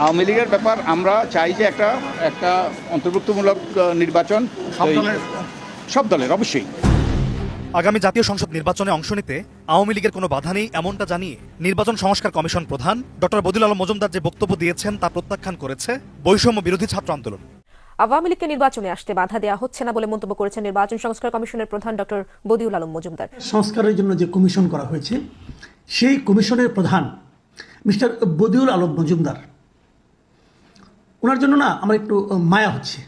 আওয়ামী লীগের ব্যাপার আমরা চাই যে একটা একটা অন্তর্ভুক্তমূলক নির্বাচন। সব দলের- সব দলের অবশ্যই। আগামী জাতীয় সংসদ নির্বাচনে অংশ নিতে আওয়ামী লীগের কোনো বাধা নেই এমনটা জানিয়ে নির্বাচন সংস্কার কমিশন প্রধান ডক্টর বদিল আলম মজুমদার যে বক্তব্য দিয়েছেন তা প্রত্যাখ্যান করেছে বৈষম্য বিরোধী ছাত্র আন্দোলন। আওয়ামী লীগকে নির্বাচনে আসতে বাধা দেওয়া হচ্ছে না বলে মন্তব্য করেছেন নির্বাচন সংস্কার কমিশনের প্রধান ডক্টর বদিউল আলম মজুমদার। সংস্কারের জন্য যে কমিশন করা হয়েছে সেই কমিশনের প্রধান মিস্টার বদিউল আলম মজুমদার ওনার জন্য না আমার একটু মায়া হচ্ছে।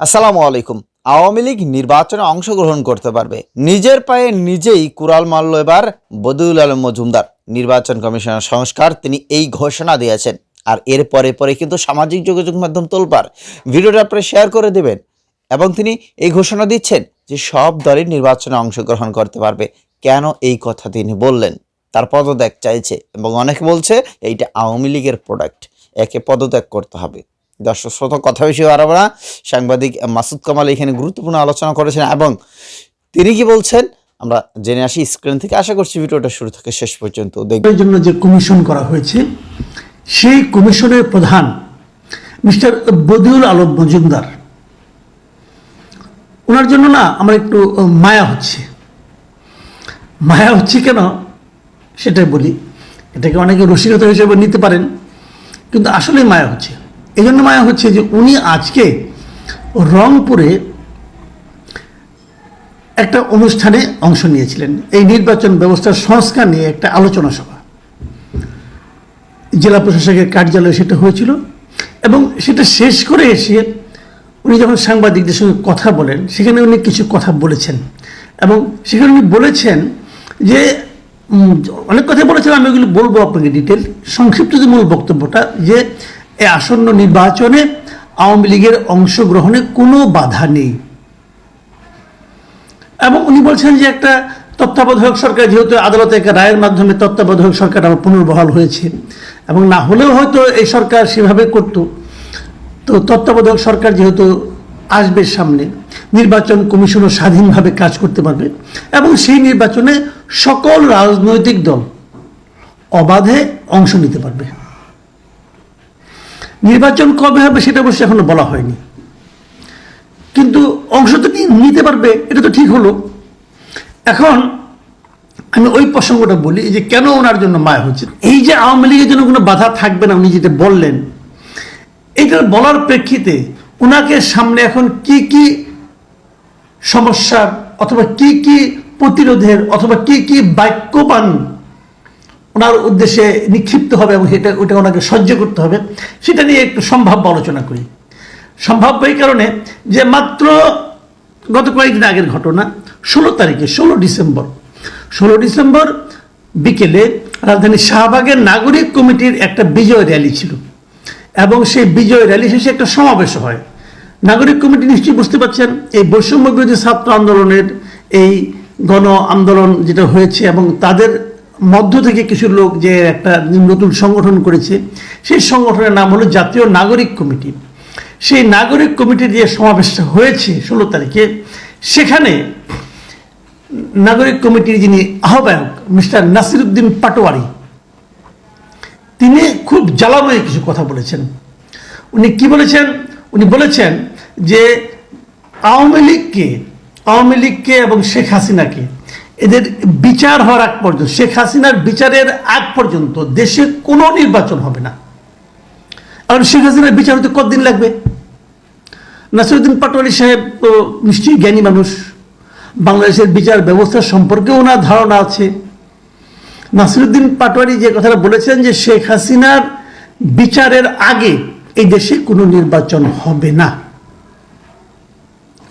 আসসালামু আলাইকুম। আওয়ামী লীগ নির্বাচনে অংশগ্রহণ করতে পারবে। নিজের পায়ে নিজেই কুরাল মারল এবার বদিউল আলম মজুমদার। নির্বাচন কমিশনের সংস্কার তিনি এই ঘোষণা দিয়েছেন। আর এর পরে পরে কিন্তু সামাজিক যোগাযোগ মাধ্যম তোলপার ভিডিওটা আপনারা শেয়ার করে দেবেন। এবং তিনি এই ঘোষণা দিচ্ছেন যে সব দলই নির্বাচনে অংশগ্রহণ করতে পারবে। কেন এই কথা তিনি বললেন? তার পদত্যাগ চাইছে এবং অনেকে বলছে এইটা আওয়ামী লীগের প্রোডাক্ট একে পদত্যাগ করতে হবে। দর্শক শ্রোতা কথা বেশি বাড়াবো না। সাংবাদিক মাসুদ কামাল এখানে গুরুত্বপূর্ণ আলোচনা করেছেন এবং তিনি কি বলছেন? আমরা জেনে আসি স্ক্রিন থেকে আশা করছি ভিডিওটা শুরু থেকে শেষ পর্যন্ত দেখবেন। জন্য যে কমিশন করা হয়েছে, সেই কমিশনের প্রধান মিস্টার বদিউল আলম মজুমদার। ওনার জন্য না আমার একটু মায়া হচ্ছে। মায়া হচ্ছে কেন? সেটাই বলি। এটাকে অনেকে রসিকতা হিসেবে নিতে পারেন, কিন্তু আসলেই মায়া হচ্ছে। এই জন্য মায়া হচ্ছে যে উনি আজকে রংপুরে একটা অনুষ্ঠানে অংশ নিয়েছিলেন। এই নির্বাচন ব্যবস্থার সংস্কার নিয়ে একটা আলোচনা সভা। জেলা প্রশাসকের কার্যালয়ে সেটা হয়েছিল এবং সেটা শেষ করে এসে উনি যখন সাংবাদিকদের সঙ্গে কথা বলেন, সেখানে উনি কিছু কথা বলেছেন এবং সেখানে উনি বলেছেন যে অনেক কথা বলেছেন, আমি ওগুলো বলব আপনাকে ডিটেল সংক্ষিপ্ত যে মূল বক্তব্যটা যে এই আসন্ন নির্বাচনে আওয়ামী লীগের অংশগ্রহণে কোনো বাধা নেই। এবং উনি বলছেন যে একটা তত্ত্বাবধায়ক সরকার, যেহেতু আদালতে একটা রায়ের মাধ্যমে তত্ত্বাবধায়ক সরকার আবার পুনর্বহাল হয়েছে, এবং না হলেও হয়তো এই সরকার সেভাবে করত। তো তত্ত্বাবধায়ক সরকার যেহেতু আসবে সামনে, নির্বাচন কমিশনও স্বাধীনভাবে কাজ করতে পারবে, এবং সেই নির্বাচনে সকল রাজনৈতিক দল অবাধে অংশ নিতে পারবে। নির্বাচন কবে হবে সেটা অবশ্য এখনও বলা হয়নি। কিন্তু অংশ তো নিতে পারবে, এটা তো ঠিক হলো। এখন আমি ওই প্রসঙ্গটা বলি যে কেন ওনার জন্য মায়া হচ্ছে? এই যে আওয়ামী লীগের জন্য কোনো বাধা থাকবে না, উনি যেটা বললেন, এটা বলার প্রেক্ষিতে ওনাকে সামনে এখন কি কি সমস্যার অথবা কি কি প্রতিরোধের অথবা কি কি বাক্যবান ওনার উদ্দেশ্যে নিক্ষিপ্ত হবে এবং সেটা ওটা ওনাকে সহ্য করতে হবে। সেটা নিয়ে একটু সম্ভাব্য আলোচনা করি। সম্ভাব্য এই কারণে যে মাত্র গত কয়েকদিন আগের ঘটনা, ষোলো তারিখে, ষোলো ডিসেম্বর। ষোলো ডিসেম্বর বিকেলে রাজধানী শাহবাগের নাগরিক কমিটির একটা বিজয় র্যালি ছিল। এবং সেই বিজয় র্যালি শেষে একটা সমাবেশ হয়। নাগরিক কমিটি নিশ্চয়ই বুঝতে পারছেন, এই বৈষম্য বিরোধী ছাত্র আন্দোলনের এই গণ আন্দোলন যেটা হয়েছে এবং তাদের মধ্য থেকে কিছু লোক যে একটা নতুন সংগঠন করেছে, সেই সংগঠনের নাম হলো জাতীয় নাগরিক কমিটি। সেই নাগরিক কমিটির যে সমাবেশটা হয়েছে ষোলো তারিখে, সেখানে নাগরিক কমিটির যিনি আহ্বায়ক মিস্টার নাসিরুদ্দিন পাটোয়ারি, তিনি খুব জ্বালাময় কিছু কথা বলেছেন। উনি কি বলেছেন? উনি বলেছেন যে আওয়ামী লীগকে আওয়ামী লীগকে এবং শেখ হাসিনাকে এদের বিচার হওয়ার আগ পর্যন্ত, শেখ হাসিনার বিচারের আগ পর্যন্ত দেশে কোনো নির্বাচন হবে না। এখন শেখ হাসিনার বিচার হতে কতদিন লাগবে? নাসিরুদ্দিন পাটোয়ারি সাহেব তো নিশ্চয়ই জ্ঞানী মানুষ। বাংলাদেশের বিচার ব্যবস্থা সম্পর্কেও ওনার ধারণা আছে। নাসিরুদ্দিন পাটোয়ারি যে কথাটা বলেছেন যে শেখ হাসিনার বিচারের আগে এই দেশে কোনো নির্বাচন হবে না।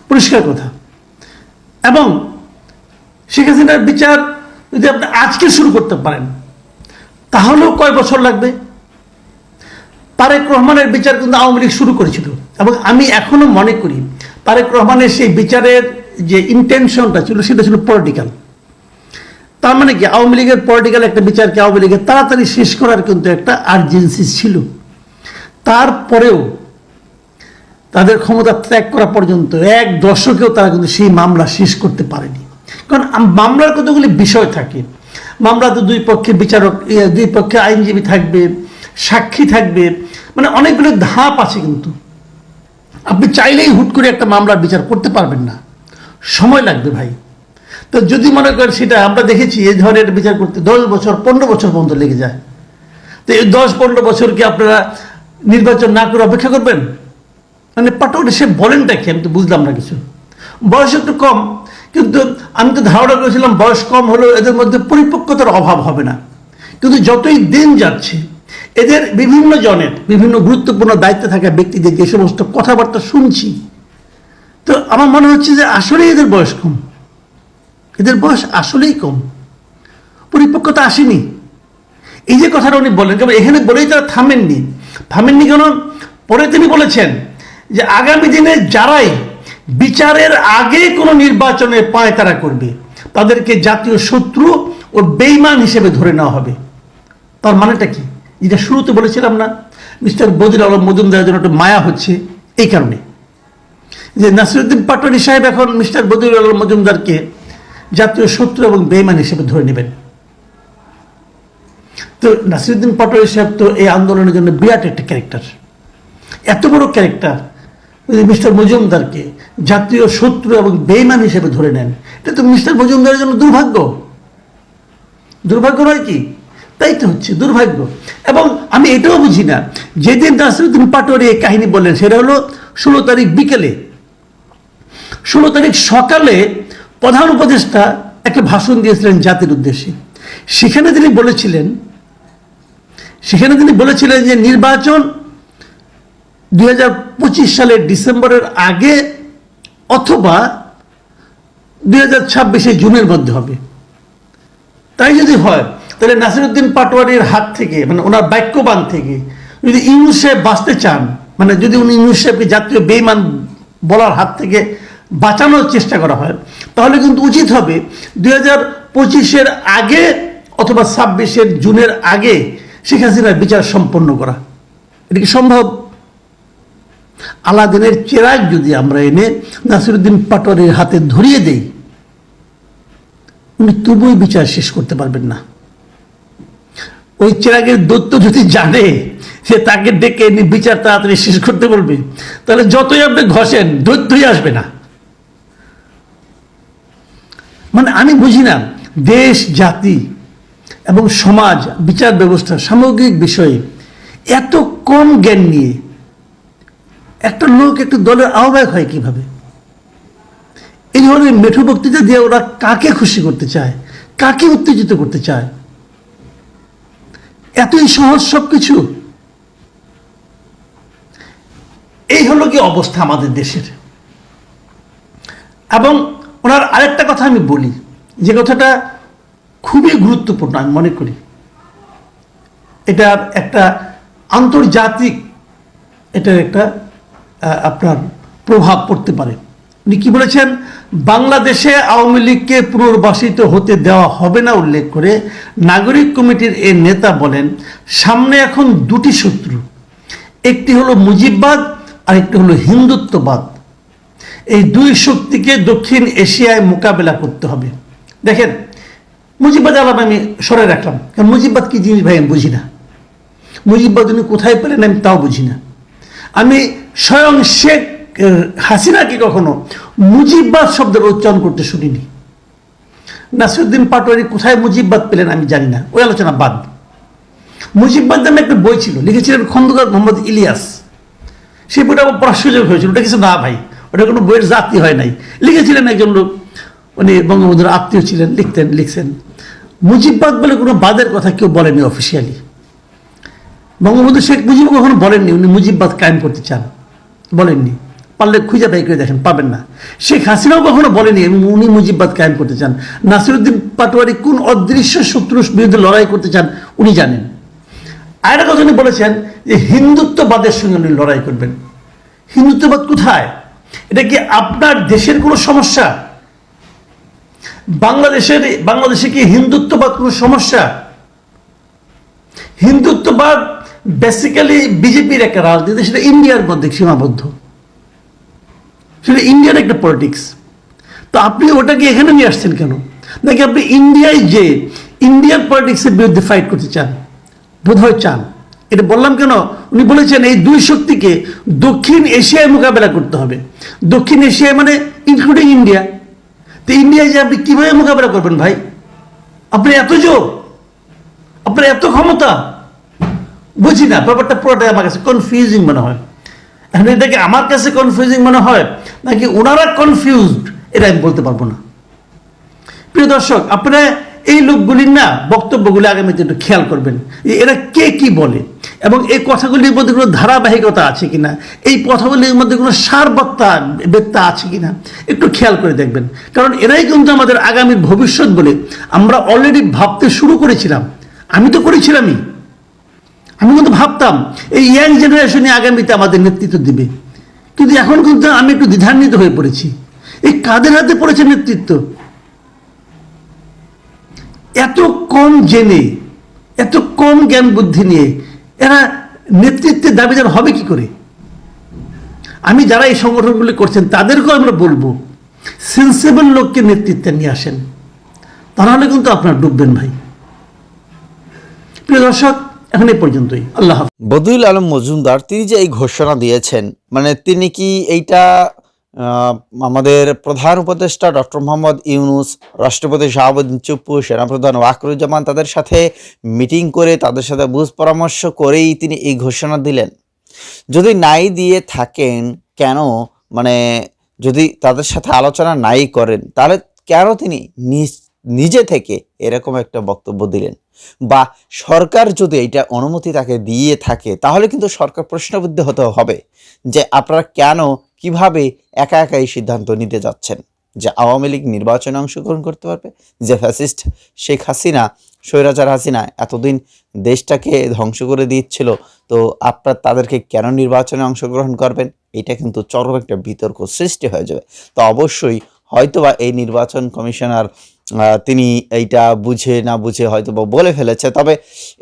পরিষ্কার কথা। এবং শেখ হাসিনার বিচার যদি আপনি আজকে শুরু করতে পারেন, তাহলেও কয় বছর লাগবে? তারেক রহমানের বিচার কিন্তু আওয়ামী লীগ শুরু করেছিল। এবং আমি এখনও মনে করি, তারেক রহমানের সেই বিচারের যে ইন্টেনশনটা ছিল, সেটা ছিল পলিটিক্যাল তার মানে কি, আওয়ামী লীগের পলিটিক্যাল একটা বিচারকে আওয়ামী লীগের তাড়াতাড়ি শেষ করার কিন্তু একটা আর্জেন্সি ছিল। তারপরেও তাদের ক্ষমতা ত্যাগ করা পর্যন্ত এক দশকেও তারা কিন্তু সেই মামলা শেষ করতে পারেনি। কারণ মামলার কতগুলি বিষয় থাকে। মামলাতে দুই পক্ষে বিচারক দুই পক্ষে আইনজীবী থাকবে, সাক্ষী থাকবে মানে অনেকগুলো ধাপ আছে কিন্তু। আপনি চাইলেই হুট করে একটা মামলার বিচার করতে পারবেন না। সময় লাগবে ভাই। তো যদি মনে করেন সেটা আমরা দেখেছি, এই ধরনের বিচার করতে দশ বছর, পনেরো বছর পর্যন্ত লেগে যায়। তো এই দশ, পনেরো বছর কি আপনারা নির্বাচন না করে অপেক্ষা করবেন? মানে পাটোয়ারি সে বলেনটা কি? আমি তো বুঝলাম না কিছু। বয়স একটু কম। কিন্তু আমি তো ধারণা করেছিলাম বয়স কম হলেও এদের মধ্যে পরিপক্কতার অভাব হবে না। কিন্তু যতই দিন যাচ্ছে, এদের বিভিন্ন জনের বিভিন্ন গুরুত্বপূর্ণ দায়িত্বে থাকা ব্যক্তিদের যে সমস্ত কথাবার্তা শুনছি, তো আমার মনে হচ্ছে যে আসলেই এদের বয়স কম। এদের বয়স আসলেই কম। পরিপক্কতা আসেনি। এই যে কথাটা উনি বলেন কারণ এখানে বলেই তারা থামেননি। থামেননি কেন? পরে তিনি বলেছেন যে আগামী দিনে যারাই বিচারের আগে কোনো নির্বাচনে পায় তারা করবে। তাদেরকে জাতীয় শত্রু ও বেইমান হিসেবে ধরে নেওয়া হবে। তার মানেটা কি? যেটা শুরুতে বলেছিলাম না? মিস্টার বদির আলম মজুমদারের জন্য একটু মায়া হচ্ছে এই কারণে। যে নাসিরুদ্দিন পাটোয়ারি সাহেব এখন মিস্টার বদির আলম মজুমদারকে জাতীয় শত্রু এবং বেইমান হিসেবে ধরে নেবেন। তো নাসিরুদ্দিন পাটোয়ারি সাহেব তো এই আন্দোলনের জন্য বিরাট একটা ক্যারেক্টার। এত বড় ক্যারেক্টার। মিস্টার মজুমদারকে জাতীয় শত্রু এবং বেইমান হিসেবে ধরে নেন, এটা তো মিস্টার মজুমদারের জন্য দুর্ভাগ্য। দুর্ভাগ্য নয় কি? তাই তো হচ্ছে, দুর্ভাগ্য। এবং আমি এটাও বুঝি না, যেদিন নাসিরুদ্দিন পাটোয়ারি এই কাহিনী বললেন, সেটা হলো ষোলো তারিখ বিকেলে। ষোলো তারিখ সকালে প্রধান উপদেষ্টা একটা ভাষণ দিয়েছিলেন জাতির উদ্দেশ্যে। সেখানে তিনি বলেছিলেন, সেখানে তিনি বলেছিলেন যে নির্বাচন দুই হাজার পঁচিশ সালের ডিসেম্বরের আগে অথবা দুই হাজার ছাব্বিশে জুনের মধ্যে হবে। তাই যদি হয়, তাহলে নাসিরুদ্দিন পাটোয়ারির হাত থেকে মানে ওনার বাক্যবান থেকে, যদি ইউনুস সাহেব বাঁচতে চান মানে যদি উনি ইউনুস সাহেবকে জাতীয় বেইমান বলার হাত থেকে বাঁচানোর চেষ্টা করা হয়, তাহলে কিন্তু উচিত হবে দুই হাজার পঁচিশের আগে অথবা ছাব্বিশের জুনের আগে শেখ হাসিনার বিচার সম্পন্ন করা। এটা কি সম্ভব? আলাদিনের চেরাগ যদি আমরা এনে নাসিরুদ্দিন পাটোয়ারির হাতে ধরিয়ে দেই, উনি তবুই বিচার শেষ করতে পারবেন না। ওই চেরাগের দত্ত যদি জানে সে তাকে ডেকে এনে বিচার তাড়াতাড়ি শেষ করতে বলবে, তাহলে যতই আপনি ঘষেন, দৈত্যই আসবে না। মানে আমি বুঝি না, দেশ, জাতি এবং সমাজ, বিচার ব্যবস্থা সামগ্রিক বিষয়ে এত কম জ্ঞান নিয়ে একটা লোক, একটু দলের আহ্বায়ক হয় কীভাবে? এই ধরনের মেঠো বক্তৃতা দিয়ে ওরা কাকে খুশি করতে চায়? কাকে উত্তেজিত করতে চায়? এতই সহজ সব কিছু এই হলো কি অবস্থা আমাদের দেশের। এবং ওনার আরেকটা কথা আমি বলি, যে কথাটা খুবই গুরুত্বপূর্ণ আমি মনে করি। এটার একটা আন্তর্জাতিক, এটার একটা আপনার প্রভাব পড়তে পারে। উনি কি বলেছেন? বাংলাদেশে আওয়ামী লীগকে পুনর্বাসিত হতে দেওয়া হবে না উল্লেখ করে নাগরিক কমিটির এ নেতা বলেন, সামনে এখন দুটি শত্রু। একটি হলো মুজিববাদ আর একটি হলো হিন্দুত্ববাদ। এই দুই শক্তিকে দক্ষিণ এশিয়ায় মোকাবেলা করতে হবে। দেখেন, মুজিববাদ আলাপ আমি সরে রাখলাম, কারণ মুজিববাদ কি জিনিস ভাই আমি বুঝি না। মুজিববাদ উনি কোথায় পেলেন আমি তাও বুঝি না। আমি স্বয়ং শেখ হাসিনাকে কখনো মুজিববাদ শব্দের উচ্চারণ করতে শুনিনি। নাসিরুদ্দিন পাটোয়ারি কোথায় মুজিববাদ পেলেন আমি জানি না, ওই আলোচনা বাদ। মুজিববাদ নামে একটা বই ছিল, লিখেছিলেন খন্দকার মোহাম্মদ ইলিয়াস। সেই বইটা আমার পড়ার সুযোগ হয়েছিল, ওটা কিছু না ভাই, ওটা কোনো বইয়ের জাতি হয় নাই। লিখেছিলেন একজন লোক, উনি বঙ্গবন্ধুর আত্মীয় ছিলেন, লিখতেন, লিখছেন, মুজিববাদ বলে কোনো বাদের কথা কেউ বলেনি অফিসিয়ালি বঙ্গবন্ধু শেখ মুজিব কখনো বলেননি, উনি মুজিববাদ কায়েম করতে চান। বলেননি। পারলে খুঁজে বাই করে দেখেন, পাবেন না। শেখ হাসিনাও কখনো বলেনি উনি মুজিববাদ কায়েম করতে চান। নাসিরুদ্দিন পাটোয়ারি কোন অদৃশ্য শত্রুর বিরুদ্ধে লড়াই করতে চান, উনি জানেন। আরেকটা কথা উনি বলেছেন যে, হিন্দুত্ববাদের সঙ্গে উনি লড়াই করবেন। হিন্দুত্ববাদ কোথায়? এটা কি আপনার দেশের কোনো সমস্যা? বাংলাদেশের, বাংলাদেশে কি হিন্দুত্ববাদ কোনো সমস্যা? হিন্দুত্ববাদ বেসিক্যালি বিজেপির একটা রাজনীতি, সেটা ইন্ডিয়ার মধ্যে সীমাবদ্ধ। সেটা ইন্ডিয়ার একটা পলিটিক্স তো আপনি ওটাকে এখানে নিয়ে আসছেন কেন? নাকি আপনি ইন্ডিয়ায় যে ইন্ডিয়ান পলিটিক্সের বিরুদ্ধে ফাইট করতে চান, বোধহয় চান? এটা বললাম কেন? উনি বলেছেন এই দুই শক্তিকে দক্ষিণ এশিয়ায় মোকাবেলা করতে হবে। দক্ষিণ এশিয়ায় মানে ইনক্লুডিং ইন্ডিয়া তো ইন্ডিয়ায় যে আপনি কীভাবে মোকাবেলা করবেন ভাই? আপনি এত জোর? আপনার এত ক্ষমতা? বুঝি না, ব্যাপারটা পুরোটাই আমার কাছে কনফিউজিং মনে হয়। এখন এটাকে আমার কাছে কনফিউজিং মনে হয়, নাকি ওনারা কনফিউজড এটা আমি বলতে পারব না। প্রিয় দর্শক, আপনারা এই লোকগুলির না বক্তব্যগুলি আগামীতে একটু খেয়াল করবেন এরা কে কি বলে, এবং এই কথাগুলির মধ্যে কোনো ধারাবাহিকতা আছে কিনা, এই কথাগুলির মধ্যে কোনো সারবত্তা বেত্তা আছে কিনা, একটু খেয়াল করে দেখবেন। কারণ এরাই কিন্তু আমাদের আগামীর ভবিষ্যৎ বলে আমরা অলরেডি ভাবতে শুরু করেছিলাম। আমি তো করেছিলামই। আমি কিন্তু ভাবতাম, এই ইয়াং জেনারেশনে আগামীতে আমাদের নেতৃত্ব দিবে। কিন্তু এখন কিন্তু আমি একটু দ্বিধান্বিত হয়ে পড়েছি। এই কাদের হাতে পড়েছে নেতৃত্ব? এত কম জেনে, এত কম জ্ঞান বুদ্ধি নিয়ে এরা নেতৃত্বের দাবিদার হবে কি করে? আমি যারা এই সংগঠনগুলি করছেন, তাদেরকেও আমরা বলব সেন্সেবল লোককে নেতৃত্বে নিয়ে আসেন। তাহলে কিন্তু আপনার ডুববেন ভাই। প্রিয় দর্শক এখন এই পর্যন্তই। আল্লাহ বদুল আলম মজুমদার, তিনি যে এই ঘোষণা দিয়েছেন মানে তিনি কি এইটা আমাদের প্রধান উপদেষ্টা ডক্টর মোহাম্মদ ইউনুস, রাষ্ট্রপতি শাহাবুদ্দিন চুপ্পু, সেনাপ্রধান ওয়াকরুজ্জামান তাদের সাথে মিটিং করে তাদের সাথে বুঝ পরামর্শ করেই তিনি এই ঘোষণা দিলেন। যদি নাই দিয়ে থাকেন, কেন মানে যদি তাদের সাথে আলোচনা নাই করেন, তাহলে কেন তিনি নিজ- নিজে থেকে এরকম একটা বক্তব্য দিলেন। বা সরকার যদি এটা অনুমতি তাকে দিয়ে থাকে, তাহলে কিন্তু সরকার প্রশ্নবুদ্ধ হতে হবে যে আপনারা কেন, কীভাবে একা একাই সিদ্ধান্ত নিতে যাচ্ছেন? যে আওয়ামী লীগ নির্বাচনে অংশগ্রহণ করতে পারবে? যে ফ্যাসিস্ট শেখ হাসিনা, স্বৈরাচার হাসিনা এতদিন দেশটাকে ধ্বংস করে দিচ্ছিল তো আপনার তাদেরকে কেন নির্বাচনে অংশগ্রহণ করবেন? এটা কিন্তু চরম একটা বিতর্ক সৃষ্টি হয়ে যাবে। তো অবশ্যই হয়তোবা এই নির্বাচন কমিশনার তিনি এইটা বুঝে না বুঝে হয়তো বা বলে ফেলেছে। তবে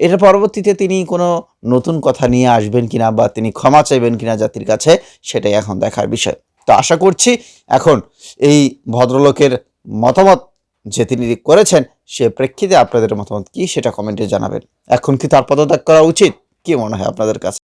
এটা পরবর্তীতে তিনি কোনো নতুন কথা নিয়ে আসবেন কিনা বা তিনি ক্ষমা চাইবেন কিনা জাতির কাছে, সেটাই এখন দেখার বিষয়। তো আশা করছি এখন এই ভদ্রলোকের মতামত যে তিনি করেছেন, সে প্রেক্ষিতে আপনাদের মতামত কি সেটা কমেন্টে জানাবেন। এখন কি তার পদত্যাগ করা উচিত? কি মনে হয় আপনাদের কাছে?